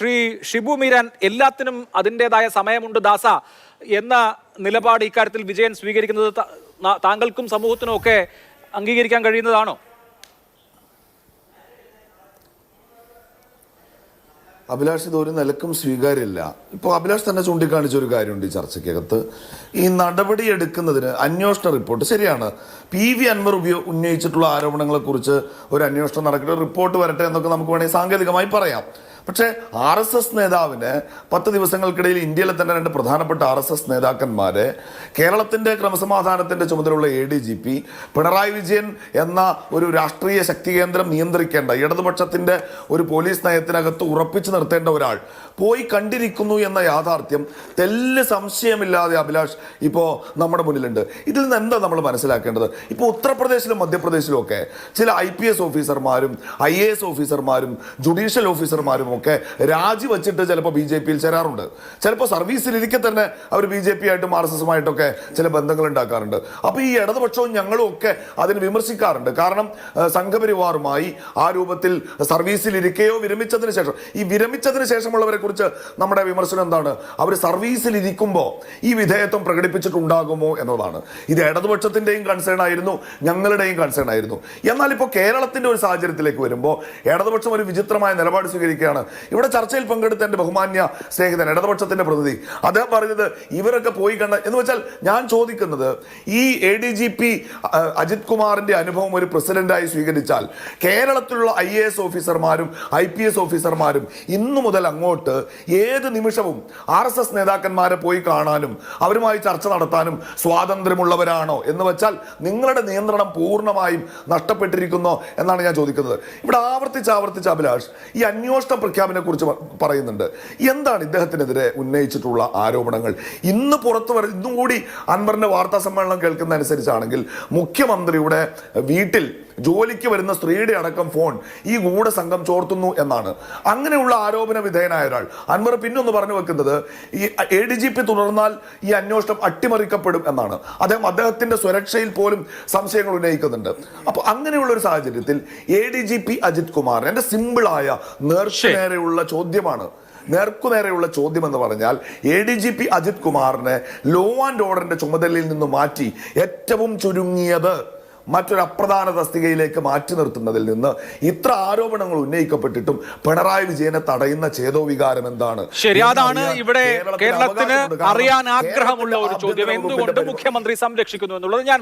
ശ്രീ ഷിബു മീരാൻ എല്ലാത്തിനും അതിന്റെതായ സമയമുണ്ട് ദാസ എന്ന നിലപാട് ഇക്കാര്യത്തിൽ വിജയൻ സ്വീകരിക്കുന്നത് താങ്കൾക്കും സമൂഹത്തിനും ഒക്കെ അംഗീകരിക്കാൻ കഴിയുന്നതാണോ? അഭിലാഷ് ഇത് ഒരു നിലക്കും സ്വീകാര്യമില്ല ഇപ്പോൾ അഭിലാഷ് തന്നെ ചൂണ്ടിക്കാണിച്ച ഒരു കാര്യമുണ്ട് ഈ ചർച്ചയ്ക്കകത്ത്. ഈ നടപടി എടുക്കുന്നതിന് അന്വേഷണ റിപ്പോർട്ട് ശരിയാണ്. പി വി അൻവർ ഉപയോ ഉന്നയിച്ചിട്ടുള്ള ആരോപണങ്ങളെക്കുറിച്ച് ഒരു അന്വേഷണം നടക്കട്ടെ റിപ്പോർട്ട് വരട്ടെ എന്നൊക്കെ നമുക്ക് വേണമെങ്കിൽ സാങ്കേതികമായി പറയാം. പക്ഷേ ആർ എസ് എസ് നേതാവിന് പത്ത് ദിവസങ്ങൾക്കിടയിൽ ഇന്ത്യയിലെ തന്നെ രണ്ട് പ്രധാനപ്പെട്ട ആർ എസ് എസ് നേതാക്കന്മാരെ കേരളത്തിന്റെ ക്രമസമാധാനത്തിന്റെ ചുമതലയുള്ള A D G P Pinarayi Vijayan എന്ന ഒരു രാഷ്ട്രീയ ശക്തി കേന്ദ്രം നിയന്ത്രിക്കേണ്ട ഇടതുപക്ഷത്തിന്റെ ഒരു പോലീസ് നയത്തിനകത്ത് ഉറപ്പിച്ചു നിർത്തേണ്ട ഒരാൾ പോയി കണ്ടിരിക്കുന്നു എന്ന യാഥാർത്ഥ്യം തെല്ല് സംശയമില്ലാതെ അഭിലാഷ് ഇപ്പോൾ നമ്മുടെ മുന്നിലുണ്ട്. ഇതിൽ നിന്ന് എന്താ നമ്മൾ മനസ്സിലാക്കേണ്ടത്? ഇപ്പോൾ ഉത്തർപ്രദേശിലും മധ്യപ്രദേശിലും ഒക്കെ ചില ഐ പി എസ് ഓഫീസർമാരും ഐ എ എസ് ഓഫീസർമാരും ജുഡീഷ്യൽ ഓഫീസർമാരും ഒക്കെ രാജിവെച്ചിട്ട് ചിലപ്പോൾ ബി ജെ പിയിൽ ചേരാറുണ്ട്. ചിലപ്പോൾ സർവീസിലിരിക്കെ തന്നെ അവർ ബി ജെ പി ആയിട്ടും ആർ എസ് എസുമായിട്ടൊക്കെ ചില ബന്ധങ്ങൾ ഉണ്ടാക്കാറുണ്ട് അപ്പോൾ ഈ ഇടതുപക്ഷവും ഞങ്ങളും ഒക്കെ അതിന് വിമർശിക്കാറുണ്ട്. കാരണം സംഘപരിവാറുമായി ആ രൂപത്തിൽ സർവീസിലിരിക്കെയോ വിരമിച്ചതിന് ശേഷം ഈ വിരമിച്ചതിന് ശേഷമുള്ളവരെ കുറിച്ച് നമ്മുടെ വിമർശനം എന്താണ്? അവർ സർവീസിലിരിക്കുമ്പോൾ ഈ വിധേയത്വം പ്രകടിപ്പിച്ചിട്ടുണ്ടാകുമോ എന്നതാണ് ഇത് ഇടതുപക്ഷത്തിന്റെയും കൺസേൺ ആയിരുന്നു ഞങ്ങളുടെയും കൺസേൺ ആയിരുന്നു. എന്നാൽ ഇപ്പോൾ കേരളത്തിന്റെ ഒരു സാഹചര്യത്തിലേക്ക് വരുമ്പോൾ ഇടതുപക്ഷം ഒരു വിചിത്രമായ നിലപാട് സ്വീകരിക്കുകയാണ് ഇവിടെ ചർച്ചയിൽ പങ്കെടുത്ത എന്റെ ബഹുമാന്യ സ്നേഹിതൻ ഇടതുപക്ഷത്തിന്റെ പ്രതിനിധി. അദ്ദേഹം പറഞ്ഞത് ഇവരൊക്കെ പോയി കണ്ട എന്ന് വെച്ചാൽ ഞാൻ ചോദിക്കുന്നത് ഈ A D G P Ajith കുമാറിന്റെ അനുഭവം ഒരു പ്രസിഡന്റായി സ്വീകരിച്ചാൽ കേരളത്തിലുള്ള ഐ എ എസ് ഓഫീസർമാരും ഐ പി എസ് ഓഫീസർമാരും ഇന്നു മുതൽ അങ്ങോട്ട് ഏത് നിമിഷവും ആർ എസ് എസ് നേതാക്കന്മാരെ പോയി കാണാനും അവരുമായി ചർച്ച നടത്താനും സ്വാതന്ത്ര്യമുള്ളവരാണോ എന്ന് വെച്ചാൽ നിങ്ങളുടെ നിയന്ത്രണം പൂർണമായും നഷ്ടപ്പെട്ടിരിക്കുന്നു എന്നാണ് ഞാൻ ചോദിക്കുന്നത്. ഇവിടെ ആവർത്തിച്ച് ആവർത്തിച്ച് അഭിലാഷ് ഈ അന്വേഷണ പ്രഖ്യാപനെ കുറിച്ച് പറയുന്നുണ്ട്. എന്താണ് ഇദ്ദേഹത്തിനെതിരെ ഉന്നയിച്ചിട്ടുള്ള ആരോപണങ്ങൾ? ഇന്ന് പുറത്തു വര ഇന്നും കൂടി അൻവറിന്റെ വാർത്താ സമ്മേളനം കേൾക്കുന്ന അനുസരിച്ചാണെങ്കിൽ മുഖ്യമന്ത്രിയുടെ വീട്ടിൽ ജോലിക്ക് വരുന്ന സ്ത്രീയുടെ അടക്കം ഫോൺ ഈ ഗൂഢ ഗൂഢസംഘം ചോർത്തുന്നു എന്നാണ്. അങ്ങനെയുള്ള ആരോപണ വിധേയനായ ഒരാൾ അൻവർ പിന്നൊന്ന് പറഞ്ഞു വെക്കുന്നത് ഈ എ ഡി ജി പി തുടർന്നാൽ ഈ അന്വേഷണം അട്ടിമറിക്കപ്പെടും എന്നാണ്. അദ്ദേഹം അദ്ദേഹത്തിന്റെ സുരക്ഷയിൽ പോലും സംശയങ്ങൾ ഉന്നയിക്കുന്നുണ്ട്. അപ്പൊ അങ്ങനെയുള്ള ഒരു സാഹചര്യത്തിൽ A D G P Ajith Kumar എന്റെ സിമ്പിളായ നേർക്കുനേരെയുള്ള ചോദ്യമാണ്. നേർക്കുനേരെയുള്ള ചോദ്യം എന്ന് പറഞ്ഞാൽ A D G P Ajith കുമാറിനെ ലോ ആൻഡ് ഓർഡറിന്റെ ചുമതലയിൽ നിന്ന് മാറ്റി ഏറ്റവും ചുരുങ്ങിയത് മറ്റൊരു അപ്രധാന തസ്തികയിലേക്ക് മാറ്റി നിർത്തുന്നതിൽ നിന്ന് ഇത്ര ആരോപണങ്ങൾ ഉന്നയിക്കപ്പെട്ടിട്ടും പിണറായി വിജയനെ തടയുന്ന ചേതോവികാരം എന്താണ്? ശരി അതാണ് ഇവിടെ കേരളത്തിന് അറിയാൻ ആഗ്രഹമുള്ള ഒരു ചോദ്യം. എന്തുകൊണ്ട് മുഖ്യമന്ത്രി സംരക്ഷിക്കുന്നു എന്നുള്ളത് ഞാൻ